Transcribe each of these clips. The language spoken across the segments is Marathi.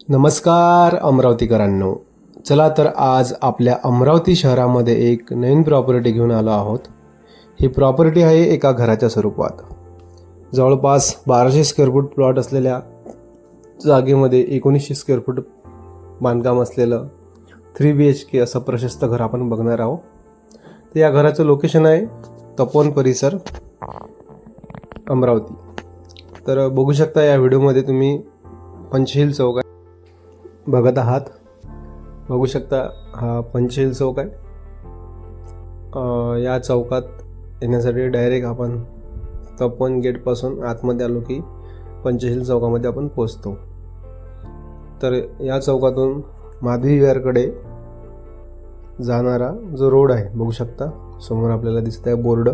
नमस्कार अमरावतीकरांनो. चला तर आज आपल्या अमरावती शहरामध्ये एक नवीन प्रॉपर्टी घेऊन आलो आहोत. ही प्रॉपर्टी आहे एका घराच्या स्वरूपात. जवळपास बाराशे स्क्वेअर फूट प्लॉट असलेल्या जागेमध्ये एकोणीसशे स्क्वेअर फूट बांधकाम असलेलं थ्री बी एच के असं प्रशस्त घर आपण बघणार आहोत. तर या घराचं लोकेशन आहे तपोवन परिसर अमरावती. तर बघू शकता या व्हिडिओमध्ये तुम्ही पंचशील चौक आहे. बघत आहात. बघू शकता हा पंचशील चौक आहे. या चौकात येण्यासाठी डायरेक्ट आपण तपन गेटपासून आतमध्ये आलो की पंचशील चौकामध्ये आपण पोचतो तर या चौकातून माधवी विहारकडे जाणारा जो रोड आहे बघू शकता. समोर आपल्याला दिसत आहे बोर्ड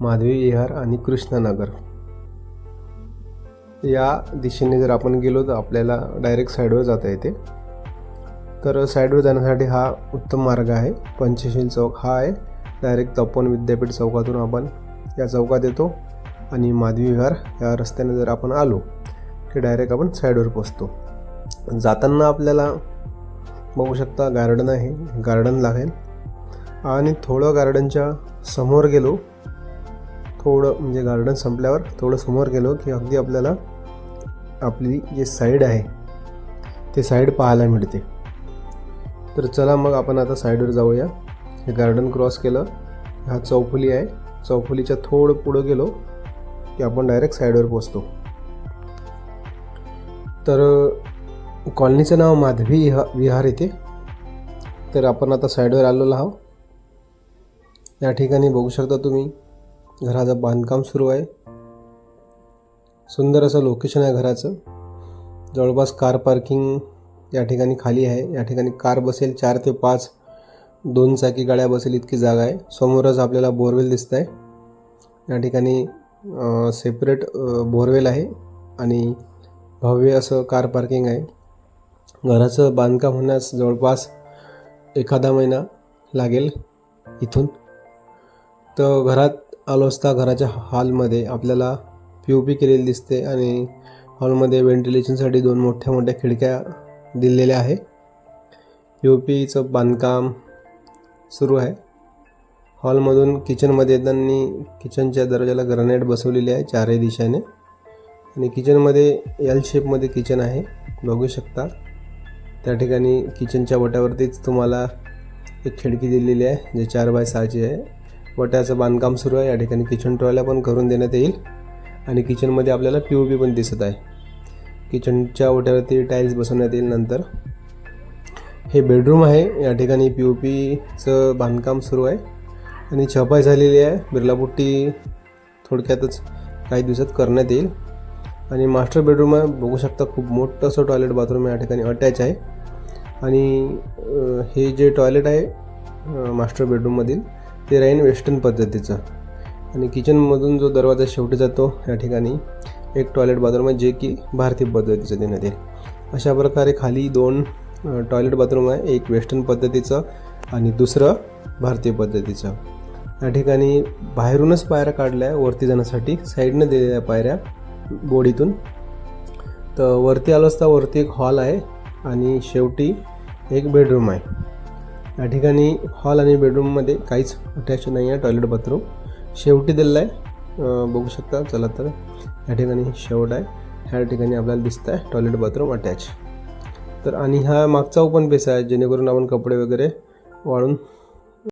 माधवी विहार आणि कृष्णनगर. या दिशेने जर आपण गेलो तर आपल्याला डायरेक्ट साईडवर जाता येते. तर साईडवर जाण्यासाठी हा उत्तम मार्ग आहे. पंचशील चौक हा आहे. डायरेक्ट तपोवन विद्यापीठ चौकातून आपण या चौकात येतो आणि माधवी विहार या रस्त्याने जर आपण आलो की डायरेक्ट आपण साईडवर पोचतो जाताना आपल्याला बघू शकता गार्डन आहे. गार्डन लागेल. आणि थोडं गार्डनच्या समोर गेलो थोडं म्हणजे गार्डन संपल्यावर थोडं समोर गेलो की अगदी आपल्याला आपली जी साईड आहे ते साईड पाहायला मिळते. तर चला मग आपण आता साईडवर जाऊया. हे गार्डन क्रॉस केलं. हा चौफुली आहे. चौफुलीच्या थोडं पुढं गेलो की आपण डायरेक्ट साईडवर पोचतो तर कॉलनीचं नाव माधवी विहा विहार येते. तर आपण आता साईडवर आलेलो आहोत. या ठिकाणी बघू शकता तुम्ही घराचं बांधकाम सुरू आहे. सुंदर असं लोकेशन आहे घराचं. जवळपास कार पार्किंग या ठिकाणी खाली आहे. या ठिकाणी कार बसेल चार ते पाच दोन चाकी गाड्या बसेल इतकी जागा आहे. समोरच आपल्याला बोरवेल दिसत आहे या ठिकाणी सेपरेट बोरवेल आहे आणि भव्य असं कार पार्किंग आहे. घराचं बांधकाम होण्यास जवळपास एखादा महिना लागेल इथून. तर घरात आलो असता घराच्या हॉलमध्ये आपल्याला पी ओ पी केलेली दिसते आणि हॉलमध्ये व्हेंटिलेशनसाठी दोन मोठ्या मोठ्या खिडक्या दिलेल्या आहे. पी ओ पीचं बांधकाम सुरू आहे. हॉलमधून किचनमध्ये येताना किचनच्या दरवाजाला ग्रॅनाईट बसवलेली आहे चारही दिशाने. आणि किचनमध्ये एल शेपमध्ये किचन आहे बघू शकता. त्या ठिकाणी किचनच्या वट्यावरतीच तुम्हाला एक खिडकी दिलेली आहे जे चार बाय सहाची आहे. वट्याचं बांधकाम सुरू आहे या ठिकाणी किचन टॉयला पण करून देण्यात येईल. आणि किचनमध्ये आपल्याला पी ओ पी पण दिसत आहे. किचनच्या ओट्यावरती टाईल्स बसवण्यात येईल नंतर. हे बेडरूम आहे. या ठिकाणी पी ओ पीचं बांधकाम सुरू आहे. आणि छपाई झालेली आहे. बिर्लापुट्टी थोडक्यातच काही दिवसात करण्यात येईल. आणि मास्टर बेडरूम आहे. बघू शकता खूप मोठं असं टॉयलेट बाथरूम या ठिकाणी अटॅच आहे. आणि हे जे टॉयलेट आहे मास्टर बेडरूममधील ते राहीन वेस्टर्न पद्धतीचं. आणि किचनमधून जो दरवाजा शेवटी जातो या ठिकाणी एक टॉयलेट बाथरूम आहे जे की भारतीय पद्धतीचं देण्यात येईल. अशा प्रकारे खाली दोन टॉयलेट बाथरूम आहे एक वेस्टर्न पद्धतीचं आणि दुसरं भारतीय पद्धतीचं. या ठिकाणी बाहेरूनच पायऱ्या काढल्या आहे वरती जाण्यासाठी साईडनं दिलेल्या पायऱ्या बोडीतून. तर वरती आलो असता वरती एक हॉल आहे आणि शेवटी एक बेडरूम आहे. या ठिकाणी हॉल आणि बेडरूममध्ये काहीच अटॅच नाही आहे टॉयलेट बाथरूम शेवटी दिलेला आहे बघू शकता चला तर. ह्या ठिकाणी शेवट आहे. ह्या ठिकाणी आपल्याला दिसत आहे टॉयलेट बाथरूम अटॅच तर आणि हा मागचा ओपन बेस आहे जेणेकरून आपण कपडे वगैरे वाळून